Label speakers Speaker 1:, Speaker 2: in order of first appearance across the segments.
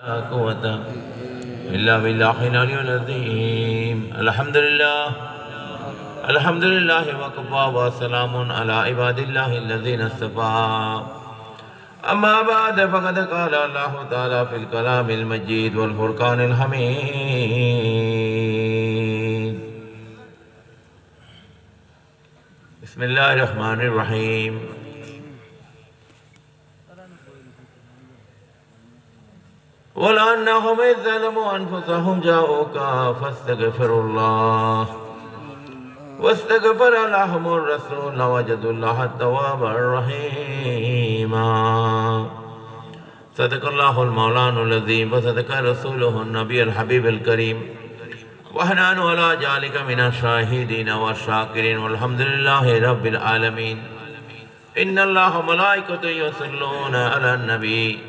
Speaker 1: قوة إلا بالله العلي العظيم الحمد لله الحمد لله وكفى وسلام على عباد الله الذين اصطفى. أما بعد فقد قال الله تعالى في الكلام المجيد والفرقان الحميد. بسم الله الرحمن الرحيم. ولو أنهم إذ ظلموا أنفسهم جاءوك فاستغفروا الله واستغفر لهم الرسول لوجدوا الله التواب الرحيم صدق الله المولان الذي وصدق رسوله النبي الحبيب الكريم ونحن على ذلك من الشاهدين والشاكرين والحمد لله رب العالمين إن الله ملائكته يصلون على النبي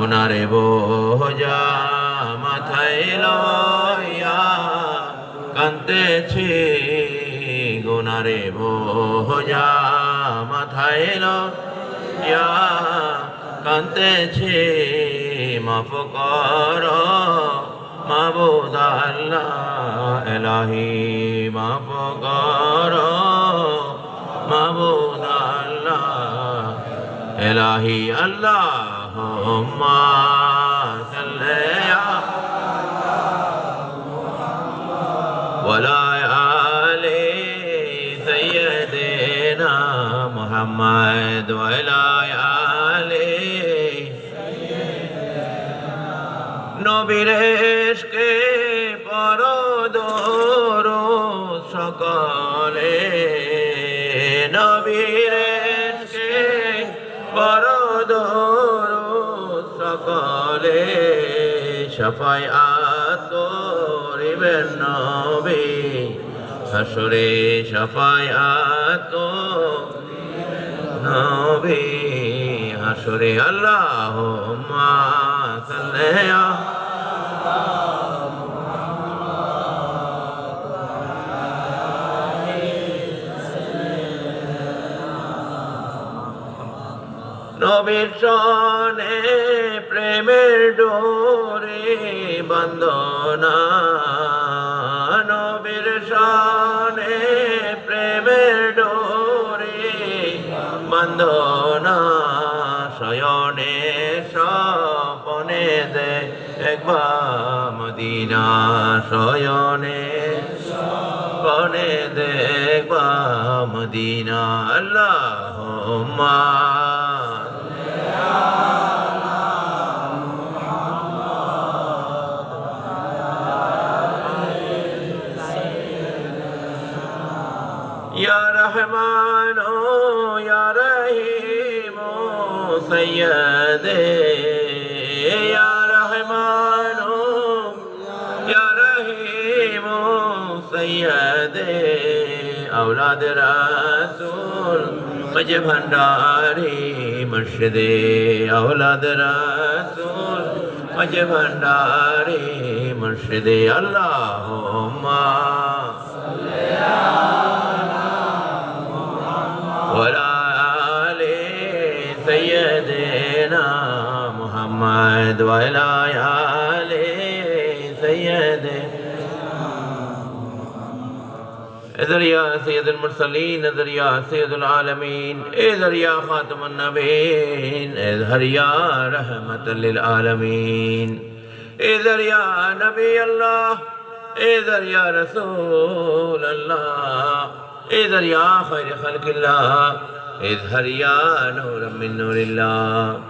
Speaker 1: গুনারে বোঝা মাথায় লইয়া কান্তেছি গুনারে বোঝা মাথায় লইয়া কান্তেছি মাফ কর মাবুদ আল্লাহ এলাহি, মাফ কর মাবুদ আল্লাহ এলাহি اللهم صل ولا آل سيدنا محمد ولا آل নবীর এসকে পরদর সকলে নবীর এসকে পরদর সকলে সফাই আত করিবেন নবী। হাসরে সফাই আত নবী। হাসরে আল্লাহ সাল্লাল্লাহু নবীর সনে প্রেমের ডোরে বন্দনা, নবীর সনে প্রেমের ডোরে বন্দনা, শয়নে স্বপনে দে একবার মদিনা, শয়নে স্বপনে দেখবা মদিনা আল্লাহ يا நானோ யாரஹீமோ சையதே யாரஹமானோ யாரஹீமோ சையதே اولاد رسول مجھے بھنڈاری مرشد اولاد رسول مجھے بھنڈاری مرشد اللہم اذر يا سيد المرسلين اذر يا سيد العالمين اذر يا خاتم النبيين اذهر يا رحمة للعالمين اذر يا نبي الله اذر يا رسول الله اذر يا خير خلق الله اذهر يا نور من نور الله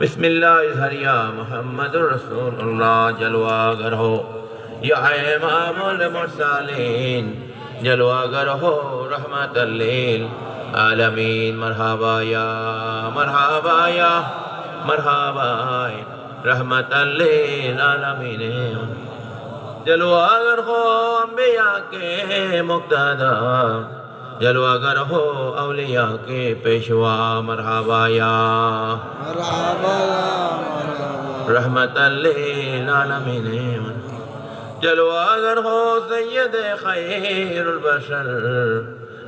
Speaker 1: بسم اذهر يا محمد رسول الله جلوہ گر ہو یا امام المرسلین جلوہ گر ہو رحمت اللیل۔ عالمین مرحبا یا مرحبا یا مرحبا رحمت اللیل عالمین جلوہ گر ہو انبیاء کے مقتدہ جلوہ گر ہو اولیاء کے پیشوا۔
Speaker 2: مرحبا یا مرحبا
Speaker 1: یا رحمت اللیل عالمین جلوہ گر ہو سید خیر البشر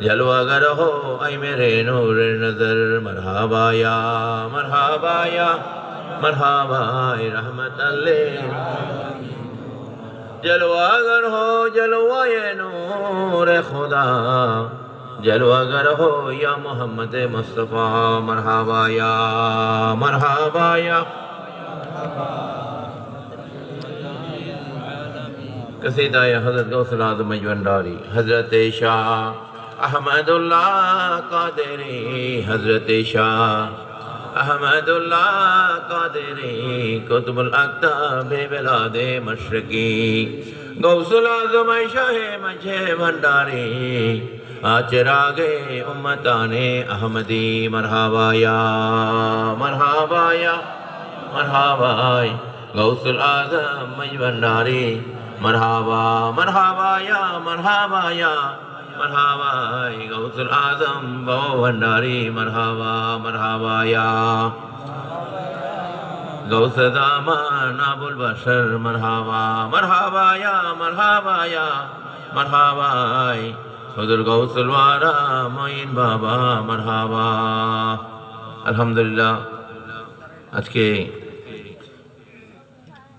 Speaker 1: جلوہ گر ہو اے میرے نور نظر مرحبا یا مرحبا یا مرحبا رحمت اللہ جلوہ گر ہو جلوہ نور خدا جلوہ گر ہو یا محمد مصطفیٰ مرحبا یا مرحبا یا قصیدہ حضرت غوثل اعظم اجونداری حضرت شاہ احمد اللہ قادری، حضرت شاہ احمد اللہ قادری، قطب الاکتاب بلاد مشرقی، غوث العظم شاہ مجھے بھنڈاری آچراغ امتان احمدی، مرحبا یا مرحبا یا، مرحبا غوث العظم مجھ بھنڈاری مرحبا مرحبا یا مرحبا یا. مرحبا غوث العظم بو بھنڈاری، مرحبا مرحبا یا. غوث دامان، ابو البشر، مرحبا مرحبا یا مرحبا یا. مرحبا حضر غوث الوارا، معین بابا، مرحبا. الحمدللہ، آج کے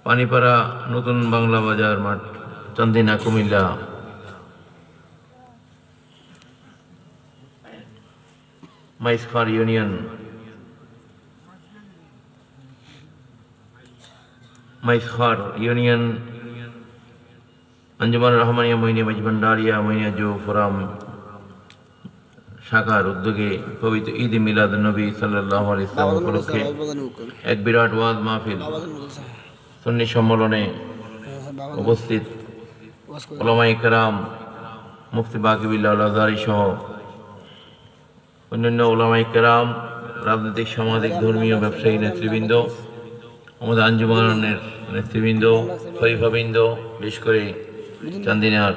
Speaker 1: পানিপাড়া নতুন বাংলা বাজার মাঠ চান্দিনা কুমিল্লা। মাইসখার ইউনিয়ন। মাইসখার ইউনিয়ন। আঞ্জুমান রহমানিয়া মহিনী মজবন্ডারিয়া মহিনিয়া জো ফোরাম। শাখার উদ্যোগে পবিত্র ঈদ মিলাদ নবী সাল্লাহ ইসলাম উপলক্ষে এক বিরাট ওয়াজ মাহফিল। সুন্নি সম্মেলনে উপস্থিত ওলামাই কেরাম মুফতি বাকিবিল্লাহ আজারি সহ অন্যান্য ওলামাই কেরাম রাজনৈতিক, সামাজিক, ধর্মীয় ব্যবসায়ী নেতৃবৃন্দ, আমাদের আঞ্জুমানের নেতৃবৃন্দ, খলিফাবৃন্দ, বিশেষ করে চান্দিনার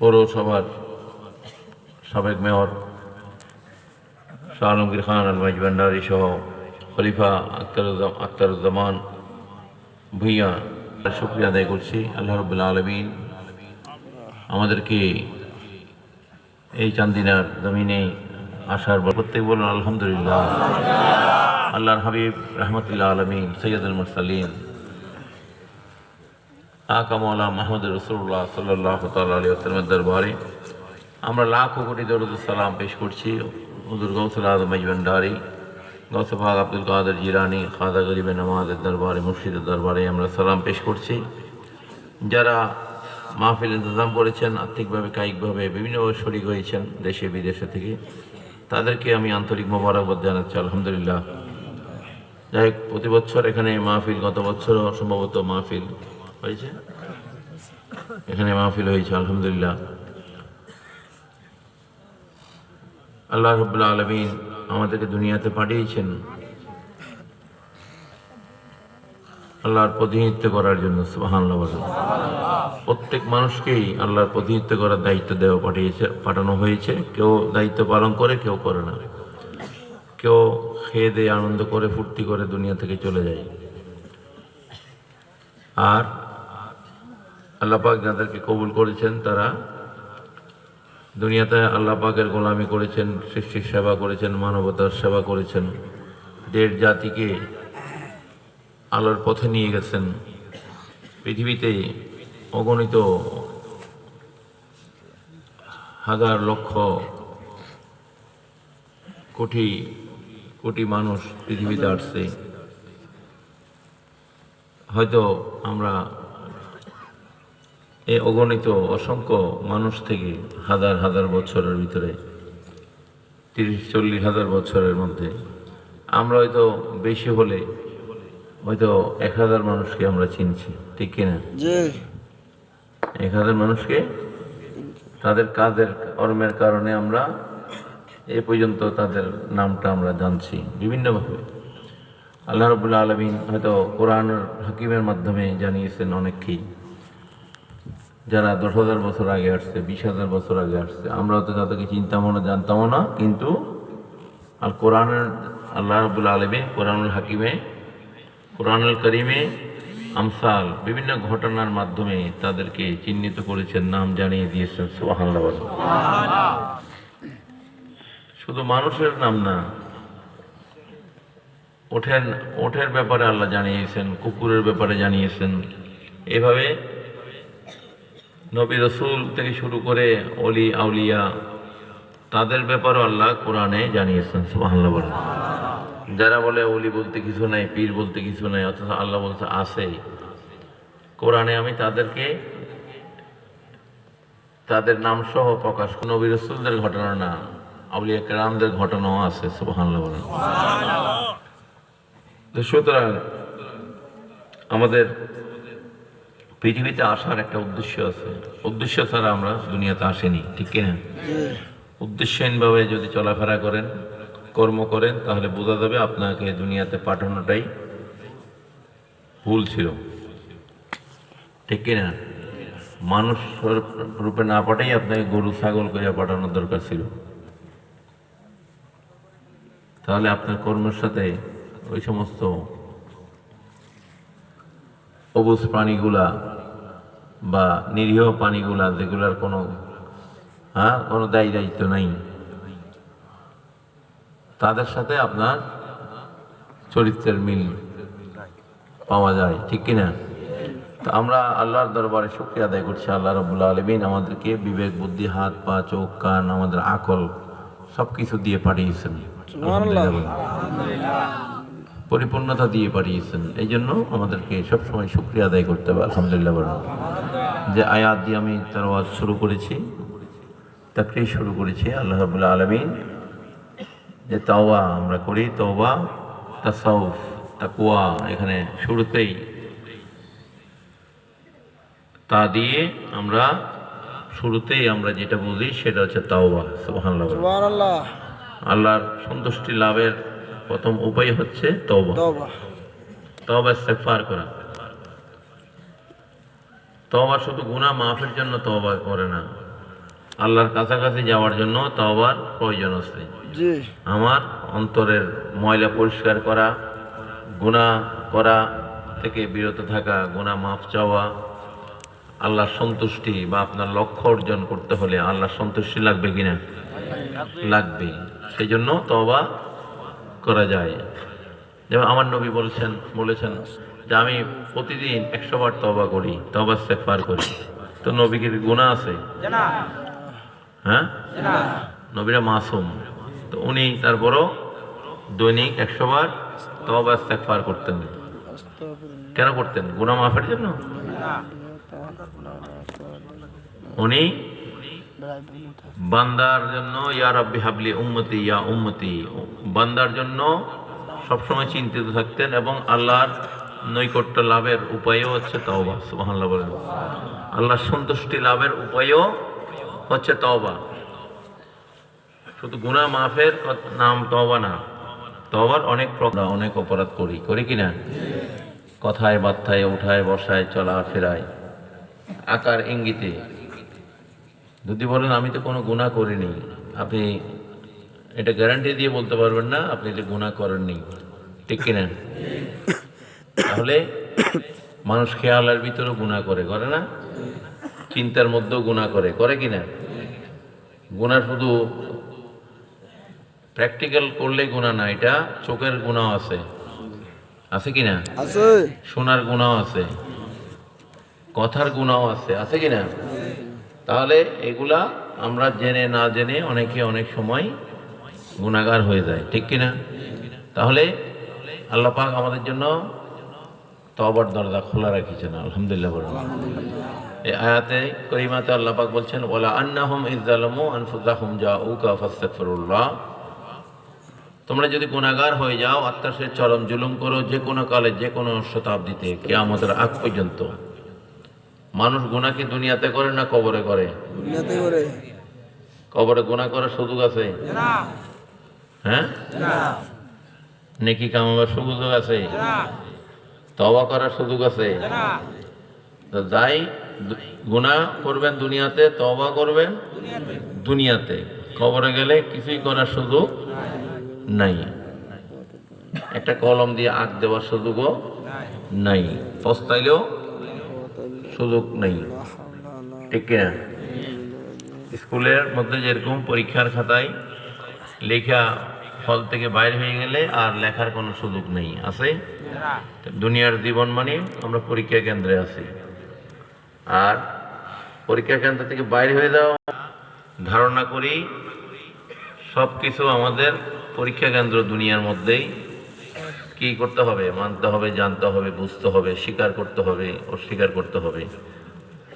Speaker 1: পৌরসভার সাবেক মেয়র শাহ আলমগীর খান আলমাইজ ভান্ডারী সহ খলিফা আক্তার আক্তারুজ্জামান ভূঁইয়া, শুক্রিয়া আদায় করছি। আল্লাহ রবুল্লা আলমিন আমাদেরকে এই চান্দিনার জমিনে আসার পর প্রত্যেক বলুন, আলহামদুলিল্লাহ। আল্লাহর হাবিব রহমতুল্লাহ আলমিন সৈয়দুল মুরসালিন। আকা মৌলা মাহমুদ রসুল্লাহ সাল্লাহ তালী আসলামের দরবারে। আমরা লাখো কোটি দরুদ সালাম পেশ করছি। হুজুর গৌসুল আজম মজবন্ডারি গৌসফাক আব্দুল কাদের জিরানি খাদা গরিবে নামাজের দরবারে, মুর্শিদের দরবারে আমরা সালাম পেশ করছি। যারা মাহফিল ইন্তজাম করেছেন, আর্থিকভাবে, কায়িকভাবে বিভিন্নভাবে শরিক হয়েছেন দেশে, বিদেশে থেকে, তাদেরকে আমি আন্তরিক মোবারকবাদ জানাচ্ছি, আলহামদুলিল্লাহ। যাই হোক, প্রতি বছর এখানে মাহফিল, গত বছরও সম্ভবত মাহফিল হয়েছে। এখানে মাহফিল হয়েছে, আলহামদুলিল্লাহ। আল্লাহ রবুল্লা আলমিন আমাদেরকে দুনিয়াতে পাঠিয়েছেন। আল্লাহর প্রতিনিধিত্ব করার জন্য প্রত্যেক মানুষকেই আল্লাহর প্রতিনিধিত্ব করার দায়িত্ব দেওয়া পাঠিয়েছে, পাঠানো হয়েছে। কেউ দায়িত্ব পালন করে, কেউ করে না। কেউ খেয়ে দিয়ে আনন্দ করে, ফুর্তি করে দুনিয়া থেকে চলে যায়। আর আল্লাহ পাক যাদেরকে কবুল করেছেন, তারা দুনিয়াতে আল্লাহ পাকের গোলামি করেছেন, সৃষ্টির সেবা করেছেন, মানবতার সেবা করেছেন। দেড় জাতিকে আলোর পথে নিয়ে গেছেন। পৃথিবীতে অগণিত হাজার লক্ষ কোটি কোটি মানুষ পৃথিবীতে আসছে। হয়তো আমরা এই অগণিত অসংখ্য মানুষ থেকে হাজার হাজার বছরের ভিতরে তিরিশ চল্লিশ হাজার বছরের মধ্যে আমরা হয়তো বেশি হলে হয়তো এক হাজার মানুষকে আমরা চিনছি ঠিক কিনা? এক হাজার মানুষকে? তাদের কাজের কর্মের কারণে আমরা এ পর্যন্ত তাদের নামটা আমরা জানছি বিভিন্নভাবে। আল্লাহ রবুল্লা আলমিন হয়তো কোরআন হাকিমের মাধ্যমে জানিয়েছেন অনেককেই। যারা দশ হাজার বছর আগে আসছে, বিশ হাজার বছর আগে আসছে আমরা তো তাদেরকে চিন্তামও না, জানতামও না, কিন্তু আর কোরআনের, আল্লাহ রবুল্লা আলমী কোরআনুল হাকিমে, কোরআনুল করিমে আমসাল বিভিন্ন ঘটনার মাধ্যমে তাদেরকে চিহ্নিত করেছেন, নাম জানিয়ে দিয়েছেন বলেন। শুধু মানুষের নাম না, ওঠেন, ওঠের ব্যাপারে আল্লাহ জানিয়েছেন, কুকুরের ব্যাপারে জানিয়েছেন, এভাবে নবী রসুল থেকে শুরু করে অলি, আউলিয়া, তাদের ব্যাপারও আল্লাহ কোরআনে জানিয়েছেন বলেন। যারা বলে অলি বলতে কিছু নাই, পীর বলতে কিছু নাই, অথচ আল্লাহ বলছে আছে, কোরআনে আমি তাদেরকে তাদের নাম সহ প্রকাশ নবী রসুলদের ঘটনা না, আউলিয়া কেরামদের ঘটনাও আছে তো সুতরাং আমাদের পৃথিবীতে আসার একটা উদ্দেশ্য আছে। উদ্দেশ্য ছাড়া আমরা দুনিয়াতে আসেনি, ঠিক কিনা? উদ্দেশ্যহীনভাবে যদি চলাফেরা করেন, কর্ম করেন, তাহলে বোঝা যাবে আপনাকে দুনিয়াতে পাঠানোটাই ভুল ছিল। ঠিক কিনা? মানুষ রূপে না পাঠাই আপনাকে গরু, ছাগল করে পাঠানোর দরকার ছিল। তাহলে আপনার কর্মের সাথে ওই সমস্ত অবুজ প্রাণীগুলা বা নিরীহ প্রাণীগুলা যেগুলার কোনো হ্যাঁ কোনো দায়ী দায়িত্ব নাই। তাদের সাথে আপনার চরিত্রের মিল পাওয়া যায় ঠিক কিনা? তো আমরা আল্লাহর দরবারে শুক্রিয়া আদায় করছি আল্লাহ রবুল্লা আলমিন আমাদেরকে বিবেক বুদ্ধি হাত পা চোখ কান আমাদের আকল সব কিছু দিয়ে পাঠিয়েছেন। আলহামদুলিল্লাহ। পরিপূর্ণতা দিয়ে পাঠিয়েছেন। এই জন্য আমাদেরকে সবসময় শুক্রিয়া আদায় করতে হবে আলহামদুলিল্লাহ বলেন যে আয়াত দিয়ে আমি তার শুরু করেছি তাকে শুরু করেছি আল্লাহ রবুল্লা আলমিন। যে তাওয়া আমরা করি তওবা তাসাউফ তাকুয়া এখানে শুরুতেই তা দিয়ে আমরা শুরুতেই আমরা যেটা বুঝি সেটা হচ্ছে তাওবা। সুবহানাল্লাহ। আল্লাহর সন্তুষ্টি লাভের প্রথম উপায় হচ্ছে তওবা।
Speaker 2: তওবা।
Speaker 1: ইস্তেগফার করা। তওবা শুধু গুনাহ মাফের জন্য তওবা করে না। আল্লাহর কাছাকাছি যাওয়ার জন্য তবার প্রয়োজন আছে। আমার অন্তরের ময়লা পরিষ্কার করা গুনাহ করা থেকে বিরত থাকা গুনাহ মাফ চাওয়া আল্লাহর সন্তুষ্টি বা আপনার লক্ষ্য অর্জন করতে হলে আল্লাহর সন্তুষ্টি লাগবে কিনা? লাগবে। সেই জন্য তবা করা যায়। যেমন আমার নবী বলছেন বলেছেন যে আমি প্রতিদিন একশো বার তবা করি তবা সেফার করি। তো নবীকে গুণা আছে? হ্যাঁ? নবীরা মাসুম। তো উনি তারপরও দৈনিক একশো বার তবা সেফার করতেন। কেন করতেন? গুণা মাফের জন্য? উনি বান্দার জন্য, ইয়া রাব্বি হাবলি উম্মতি, ইয়া উম্মতি। বান্দার জন্য সবসময় চিন্তিত থাকতেন এবং আল্লাহর নৈকট্য লাভের উপায়ও হচ্ছে তওবা, সুবহানাল্লাহ বলেন। আল্লাহর সন্তুষ্টি লাভের উপায়ও হচ্ছে তওবা। শুধু গুনাহ মাফের নাম তওবা না। তওবার অনেক প্রকার অনেক অপরাধ করি। করি কি না? কথায়, বার্তায়, উঠায়, বসায় চলা ফেরায় আকার, ইঙ্গিতে। যদি বলেন আমি তো কোনো গুণা করিনি। আপনি এটা গ্যারান্টি দিয়ে বলতে পারবেন না আপনি এটা গুণা করেননি। ঠিক কিনা? তাহলে মানুষ খেয়ালের ভিতরেও গুণা করে করে না? চিন্তার মধ্যেও গুণা করে করে কিনা? গুণা শুধু প্র্যাকটিক্যাল করলে গুণা না এটা চোখের গুণাও আছে। আছে কিনা?
Speaker 2: আছে।
Speaker 1: শোনার গুণাও আছে। কথার গুণাও আছে আছে কিনা? তাহলে এগুলা আমরা জেনে না জেনে অনেকে অনেক সময় গুণাগার হয়ে যায়, ঠিক কিনা? তাহলে আল্লাহ পাক আমাদের জন্য তবার দরজা খোলা রাখিছেন, আলহামদুলিল্লাহ বলুন এই আয়াতে করিমাতে আল্লাহ পাক বলছেন ওলা আন্নাহুম ইজ্জালামু আনফুসাহুম জাউকা ফাস্তাগফিরুল্লাহ। তোমরা যদি গুণাগার হয়ে যাও, আত্মার সে চরম জুলুম করো যে কোনো কালে যে কোনো শতাব্দীতে কে আমাদের আগ পর্যন্ত। মানুষ গুণা কি দুনিয়াতে করে না কবরে করে? কবরে গুণা করার সুযোগ আছে? হ্যাঁ? নেকি কামাবার সুযোগ আছে? তবা করার সুযোগ আছে? তো যাই গুনাহ করবেন দুনিয়াতে তবা করবেন দুনিয়াতে। কবরে গেলে কিছুই করার সুযোগ নাই। একটা কলম দিয়ে আগ দেওয়ার সুযোগও নাই। পস্তাইলেও সুযোগ নেই। ঠিক কিনা? স্কুলের মধ্যে যেরকম পরীক্ষার খাতায় লেখা ফল থেকে বাইরে হয়ে গেলে আর লেখার কোনো সুযোগ নেই, আছে? দুনিয়ার জীবন মানে আমরা পরীক্ষা কেন্দ্রে আছি। আর পরীক্ষা কেন্দ্র থেকে বাইরে হয়ে যাওয়া, ধারণা করি সব কিছু আমাদের পরীক্ষা কেন্দ্র দুনিয়ার মধ্যেই কি করতে হবে? মানতে হবে জানতে হবে বুঝতে হবে স্বীকার করতে হবে অস্বীকার করতে হবে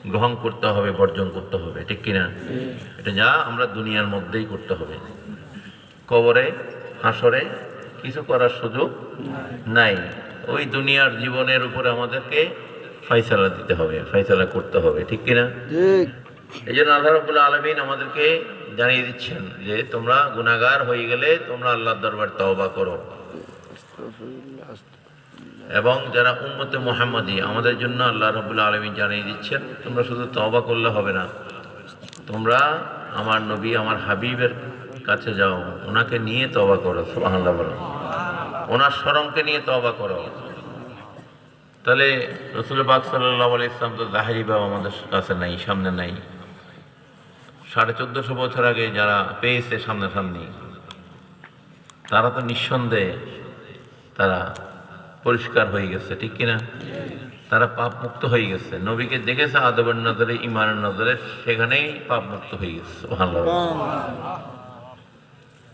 Speaker 1: গ্রহণ করতে হবে বর্জন করতে হবে ঠিক কিনা এটা যা আমরা দুনিয়ার মধ্যেই করতে হবে। কবরে হাসরে কিছু করার সুযোগ নাই। ওই দুনিয়ার জীবনের উপরে আমাদেরকে ফয়সালা দিতে হবে ফয়সালা করতে হবে ঠিক কিনা এই জন্য আল্লাহ রবুল আলমিন আমাদেরকে জানিয়ে দিচ্ছেন যে তোমরা গুনাগার হয়ে গেলে তোমরা আল্লাহর দরবার তওবা করো। এবং যারা উম্মতে মোহাম্মদী, আমাদের জন্য আল্লাহ রবুল আলমিন জানিয়ে দিচ্ছেন, তোমরা শুধু তওবা করলে হবে না। তোমরা আমার নবী, আমার হাবিবের কাছে যাও। ওনাকে নিয়ে তওবা করো, সুবহানাল্লাহ বলো। ওনার স্মরণকে নিয়ে তওবা করো। তাহলে রসুল পাক সাল্লাহ আলি ইসলাম তো জাহেরি বাবা আমাদের কাছে নাই, সামনে নাই। সাড়ে চোদ্দশো বছর আগে যারা পেয়েছে সামনাসামনি, তারা তো নিঃসন্দেহে তারা পরিষ্কার হয়ে গেছে, ঠিক কিনা? তারা পাপ মুক্ত হয়ে গেছে। নবীকে দেখেছে আদবের নজরে ইমানের নজরে, সেখানেই পাপ মুক্ত হয়ে গেছে ভালো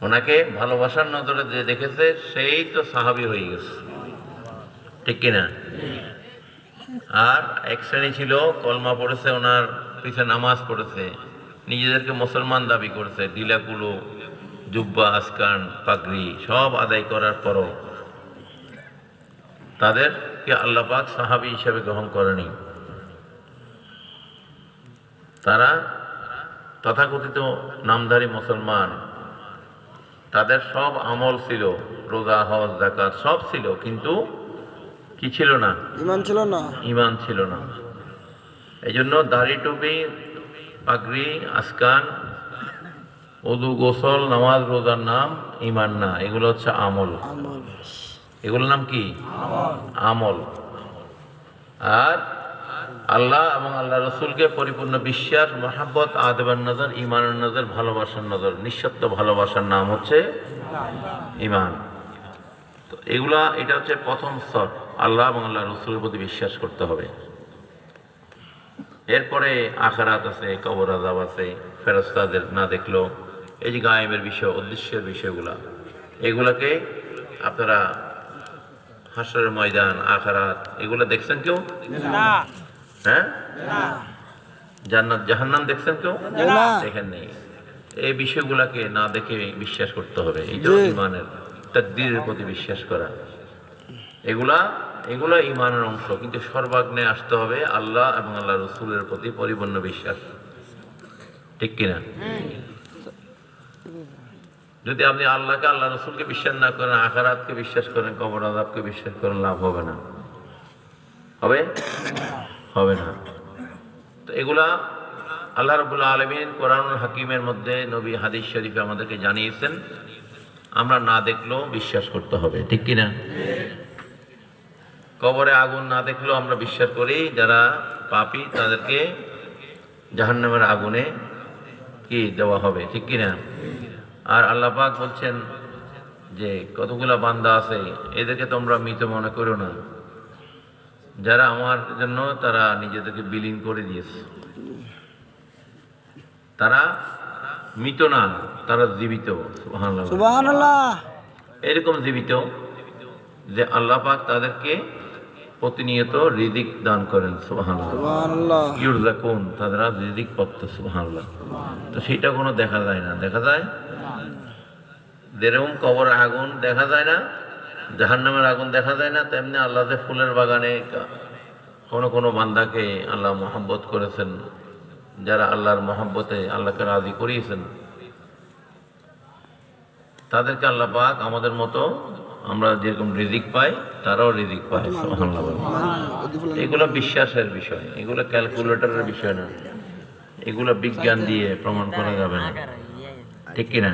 Speaker 1: ওনাকে ভালোবাসার নজরে যে দেখেছে, সেই তো সাহাবি হয়ে গেছে, ঠিক কিনা? আর এক শ্রেণি ছিল, কলমা পড়েছে ওনার পিছে নামাজ পড়েছে। নিজেদেরকে মুসলমান দাবি করেছে ডিলাকুলো জুব্বা, আসকান, পাগড়ি, সব আদায় করার পরও তাদেরকে আল্লাপাক সাহাবি হিসেবে গ্রহণ করেনি। তারা তথাকথিত নামধারী মুসলমান। তাদের সব আমল ছিল রোজা হজ জাকাত সব ছিল কিন্তু কি ছিল না?
Speaker 2: ইমান ছিল না।
Speaker 1: ইমান ছিল না। এই জন্য দাড়ি টুপি পাগড়ি আসকান উদু গোসল নামাজ রোজার নাম ইমান না। এগুলো হচ্ছে আমল।
Speaker 2: আমল।
Speaker 1: এগুলোর নাম কি? আমল। আর আল্লাহ এবং আল্লাহ রসুলকে পরিপূর্ণ বিশ্বাস, মহাব্বত, আদেবার নজর ইমানের নজর, ভালোবাসার নজর। নিঃশব্দ ভালোবাসার নাম হচ্ছে ইমান তো এগুলা, এটা হচ্ছে প্রথম স্তর। আল্লাহ এবং আল্লাহ রসুলের প্রতি বিশ্বাস করতে হবে। এরপরে আখারাত আছে, কবর আজাব আছে ফেরস্তাদের না দেখল। এই যে গায়েবের বিষয় উদ্দেশ্যের বিষয়গুলা, এগুলাকে আপনারা হাসরের ময়দান আখারাত এগুলো দেখছেন কেউ? হ্যাঁ? জান্নাত জাহান্নাম দেখছেন কেউ?
Speaker 2: না।
Speaker 1: দেখেন নেই। এই বিষয়গুলোকে না দেখে বিশ্বাস করতে হবে এই যে। ইমানের তাকদীরের প্রতি বিশ্বাস করা। এগুলা এগুলো ইমানের অংশ কিন্তু সর্বাগ্নে আসতে হবে আল্লাহ এবং আল্লাহ রসুলের প্রতি পরিপূর্ণ বিশ্বাস। ঠিক কিনা? যদি আপনি আল্লাহকে, আল্লাহ রসুলকে বিশ্বাস না করেন, আখারাতকে বিশ্বাস করেন, কবর আদাবকে বিশ্বাস করেন, লাভ হবে না। হবে? হবে না। তো এগুলা আল্লাহ রবুল্লা আলমিন কোরআনুল হাকিমের মধ্যে নবী হাদিস শরীফে আমাদেরকে জানিয়েছেন। আমরা না দেখলেও বিশ্বাস করতে হবে, ঠিক কিনা? কবরে আগুন না দেখলেও আমরা বিশ্বাস করি, যারা পাপি তাদেরকে জাহান্নামের আগুনে কি দেওয়া হবে, ঠিক কিনা? আর আল্লাহ পাক বলছেন যে কতগুলা বান্দা আছে এদেরকে তোমরা মৃত মনে করো না। যারা আমার জন্য তারা নিজেদেরকে বিলীন করে দিয়েছে। তারা মৃত না তারা জীবিত। এরকম জীবিত যে আল্লাহ পাক তাদেরকে প্রতিনিয়ত রিদিক দান করেন ইউরজাকুন তারা রিদিক পত্র সুবহানাল্লাহ। তো সেটা কোনো দেখা যায় না। দেখা যায় যেরকম কবর আগুন দেখা যায় না, জাহান্নামের আগুন দেখা যায় না, তেমনি আল্লাহ ফুলের বাগানে কোনো কোনো বান্দাকে আল্লাহ মহব্বত করেছেন, যারা আল্লাহর মহব্বতে আল্লাহকে রাজি করিয়েছেন। তাদেরকে আল্লাহ পাক আমাদের মতো আমরা যেরকম রিজিক পাই, তারাও রিজিক পায় এগুলো বিশ্বাসের বিষয়, এগুলো ক্যালকুলেটরের বিষয় না। এগুলো বিজ্ঞান দিয়ে প্রমাণ করা যাবে না। ঠিক কিনা?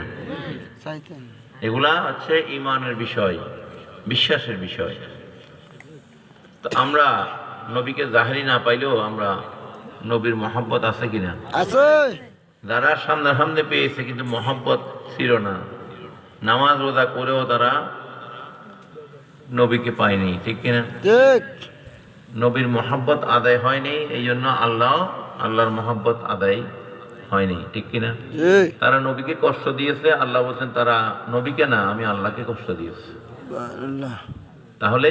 Speaker 1: এগুলা হচ্ছে ইমানের বিষয় বিশ্বাসের বিষয়। তো আমরা নবীকে জাহেরি না পাইলেও আমরা নবীর মহব্বত আছে কিনা?
Speaker 2: আছে।
Speaker 1: যারা সামনে সামনে পেয়েছে কিন্তু মহব্বত ছিল না। নামাজ রোজা করেও তারা নবীকে পায়নি ঠিক কিনা? নবীর মহব্বত আদায় হয়নি এই জন্য আল্লাহ আল্লাহর মহব্বত আদায় হয়নি ঠিক কিনা? তারা নবীকে কষ্ট দিয়েছে আল্লাহ বলছেন তারা নবীকে না আমি আল্লাহকে কষ্ট দিয়েছি। তাহলে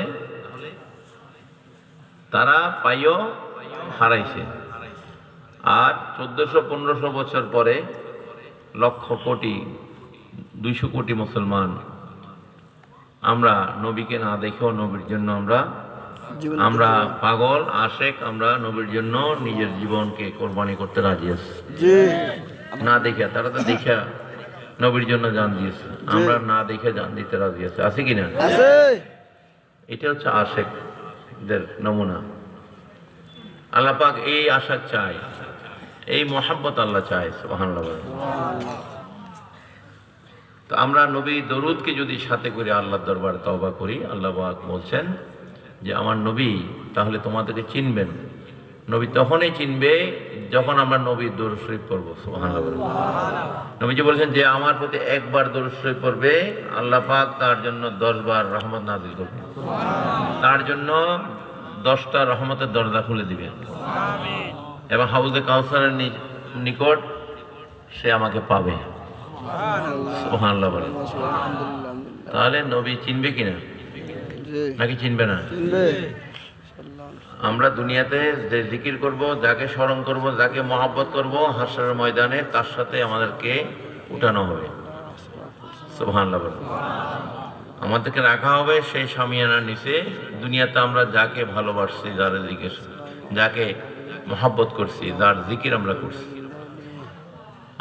Speaker 1: তারা পাইও হারাইছে। আর চোদ্দশো পনেরোশো বছর পরে লক্ষ কোটি দুইশো কোটি মুসলমান আমরা নবীকে না দেখেও নবীর জন্য আমরা আমরা পাগল আশেক আমরা নবীর জন্য নিজের জীবনকে কোরবানি করতে রাজি আছি। না দেখে তারা তো দেখে নবীর জন্য জান দিয়েছে। আমরা না দেখে জান দিতে রাজি আছি। আছে কিনা এটা হচ্ছে আশেকদের নমুনা। আল্লাহ পাক এই আশা চায় এই মোহাব্বত আল্লাহ চায় সুবহানাল্লাহ তো আমরা নবী দরুদকে যদি সাথে করে আল্লাহর দরবারে তওবা করি আল্লাহ পাক বলছেন যে আমার নবী তাহলে তোমাদেরকে চিনবেন। নবী তখনই চিনবে যখন আমরা নবী দরুদ শরীফ পড়ব সুবহানাল্লাহ। বলেন। নবীজি বলছেন যে আমার প্রতি একবার দরুদ শরীফ পড়বে আল্লাহ পাক তার জন্য দশ বার রহমত নাজিল করবে। তার জন্য দশটা রহমতের দরজা খুলে দিবে। এবং হাউজে কাউসারের নিকট সে আমাকে পাবে।
Speaker 2: আলহামদুলিল্লাহ
Speaker 1: তাহলে নবী চিনবে কিনা? নাকি চিনবে না? আমরা দুনিয়াতে যে জিকির করব যাকে স্মরণ করব যাকে মহাব্বত করব হাসরের ময়দানে তার সাথে আমাদেরকে উঠানো হবে। আমাদেরকে রাখা হবে সেই সামিয়ানার নিচে। দুনিয়াতে আমরা যাকে ভালোবাসছি যার জিকির যাকে মহাব্বত করছি যার জিকির আমরা করছি।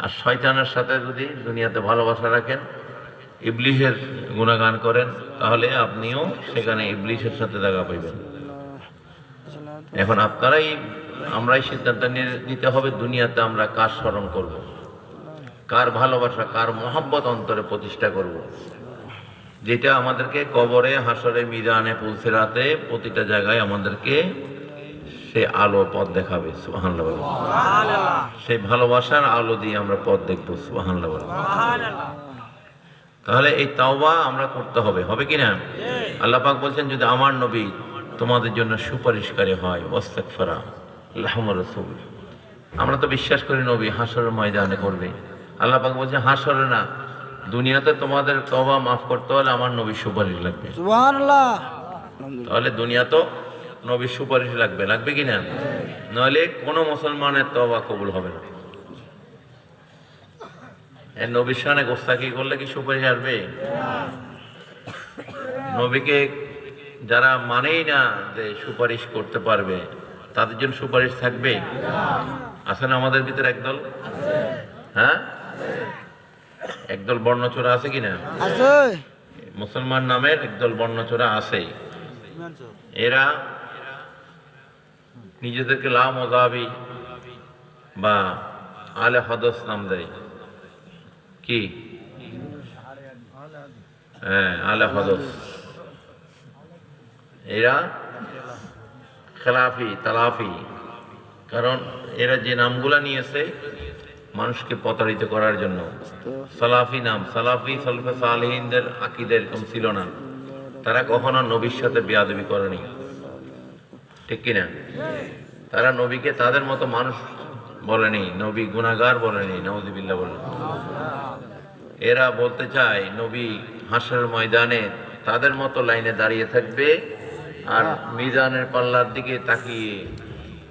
Speaker 1: আর শয়তানের সাথে যদি দুনিয়াতে ভালোবাসা রাখেন ইবলিশের গুণাগান করেন তাহলে আপনিও সেখানে ইবলিশের সাথে দেখা পাইবেন এখন আপনারাই আমরাই সিদ্ধান্ত নিতে হবে দুনিয়াতে আমরা কার স্মরণ করব। কার ভালোবাসা কার মহাব্বত অন্তরে প্রতিষ্ঠা করব। যেটা আমাদেরকে কবরে হাসরে মিজানে পুলসেরাতে প্রতিটা জায়গায় আমাদেরকে সে আলো পথ দেখাবে বলেন। সেই ভালোবাসার আলো দিয়ে আমরা পথ দেখব বলেন। তাহলে এই তাওবা আমরা করতে হবে হবে কি না? আল্লাহ পাক বলছেন যদি আমার নবী তোমাদের জন্য সুপারিশকারী হয় ওয়াস্তাগফারা লাহুম রাসূল। আমরা তো বিশ্বাস করি নবী হাসরের ময়দানে করবে। আল্লাহ পাক বলছেন হাসরে না দুনিয়াতে তোমাদের তওবা মাফ করতে হলে আমার নবীর সুপারিশ লাগবে।
Speaker 2: সুবহানাল্লাহ।
Speaker 1: তাহলে দুনিয়া তো নবীর সুপারিশ লাগবে লাগবে কি না? নইলে কোনো মুসলমানের তওবা কবুল হবে না। এর নবীর সামনে গোস্তাকি করলে কি সুপারিশ আসবে নবীকে যারা মানেই না যে সুপারিশ করতে পারবে তাদের জন্য সুপারিশ থাকবে? আছে না আমাদের ভিতরে একদল? হ্যাঁ? একদল বর্ণচোরা আছে কি না মুসলমান নামের একদল বর্ণচোরা আছেই এরা নিজেদেরকে লা মজাবি বা আলে হদস নাম দেয়। কি? হ্যাঁ এরা খেলাফি, তালাফি। কারণ এরা যে নামগুলা নিয়েছে মানুষকে প্রতারিত করার জন্য। সালাফি নাম, সালাফি সলফে সালহিনদের আকিদের এরকম ছিল না। তারা কখনো নবীর সাথে বেয়াদবি করেনি। ঠিক কিনা তারা নবীকে তাদের মতো মানুষ বলেনি, নবী গুনাগার বলেনি নওয়াজবিল্লাহ বলেন। এরা বলতে চায়, নবী হাসরের ময়দানে তাদের মতো লাইনে দাঁড়িয়ে থাকবে আর মিজানের পাল্লার দিকে তাকিয়ে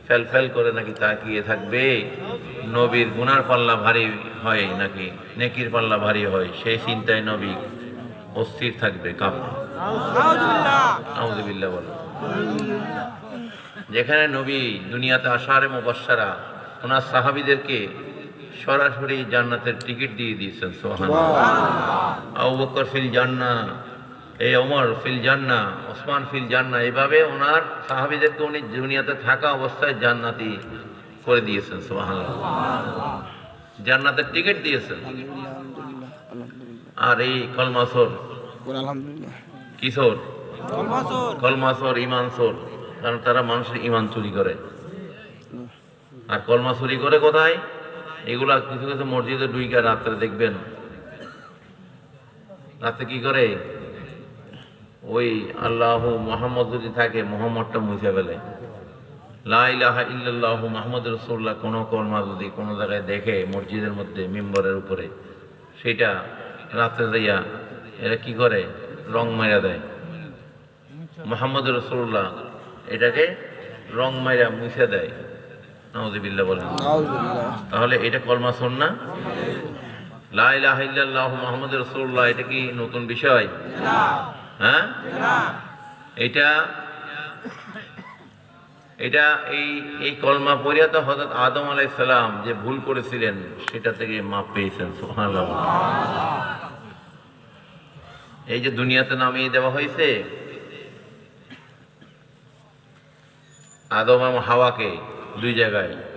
Speaker 1: ফেল ফেল করে নাকি তাকিয়ে থাকবে। নবীর গুনার পাল্লা ভারী হয় নাকি, নেকির পাল্লা ভারী হয়, সেই চিন্তায় নবী অস্থির থাকবে কাপ আউযুবিল্লাহ বলো। যেখানে নবী দুনিয়াতে আসারে মুবাসারা, ওনার সাহাবিদেরকে সরাসরি জান্নাতের টিকিট দিয়ে দিয়েছেন সোহান আবু বকর ফিল জান্না এই অমর ফিল জান্না ওসমান ফিল জান্না এভাবে ওনার সাহাবিদেরকে উনি দুনিয়াতে থাকা অবস্থায় জান্নাতি করে দিয়েছেন সোহান জান্নাতের টিকিট দিয়েছেন। আর এই কলমাসর? কিশোর? কলমাসর। ইমানসর কারণ তারা মানুষের ইমান চুরি করে। আর কলমা চুরি করে কোথায়? এগুলা কিছু কিছু মসজিদে ডুইকা রাত্রে দেখবেন। রাতে কি করে? ওই আল্লাহ মোহাম্মদ যদি থাকে, মোহাম্মদটা মুছে ফেলে। লাইলাহা ইল্লাল্লাহ মাহমদ রসুল্লাহ কোনো কলমা যদি কোনো জায়গায় দেখে মসজিদের মধ্যে, মেম্বারের উপরে, সেটা রাত্রে যাইয়া এরা কি করে? রং মাইরা দেয়। মোহাম্মদ রসুল্লাহ এটাকে রং মাইরা মুছে দেয়। নওয়াজিবিল্লা বলেন। তাহলে এটা কলমা লাইলাহ মোহাম্মদ রসুল্লাহ এটা কি নতুন বিষয়? হ্যাঁ? এটা এটা এই এই কলমা পড়িয়া তো হজরত আদম আলাইসালাম যে ভুল করেছিলেন সেটা থেকে মাপ পেয়েছেন সুবহানাল্লাহ। এই যে দুনিয়াতে নামিয়ে দেওয়া হয়েছে আদম হাওয়াকে দুই জায়গায়।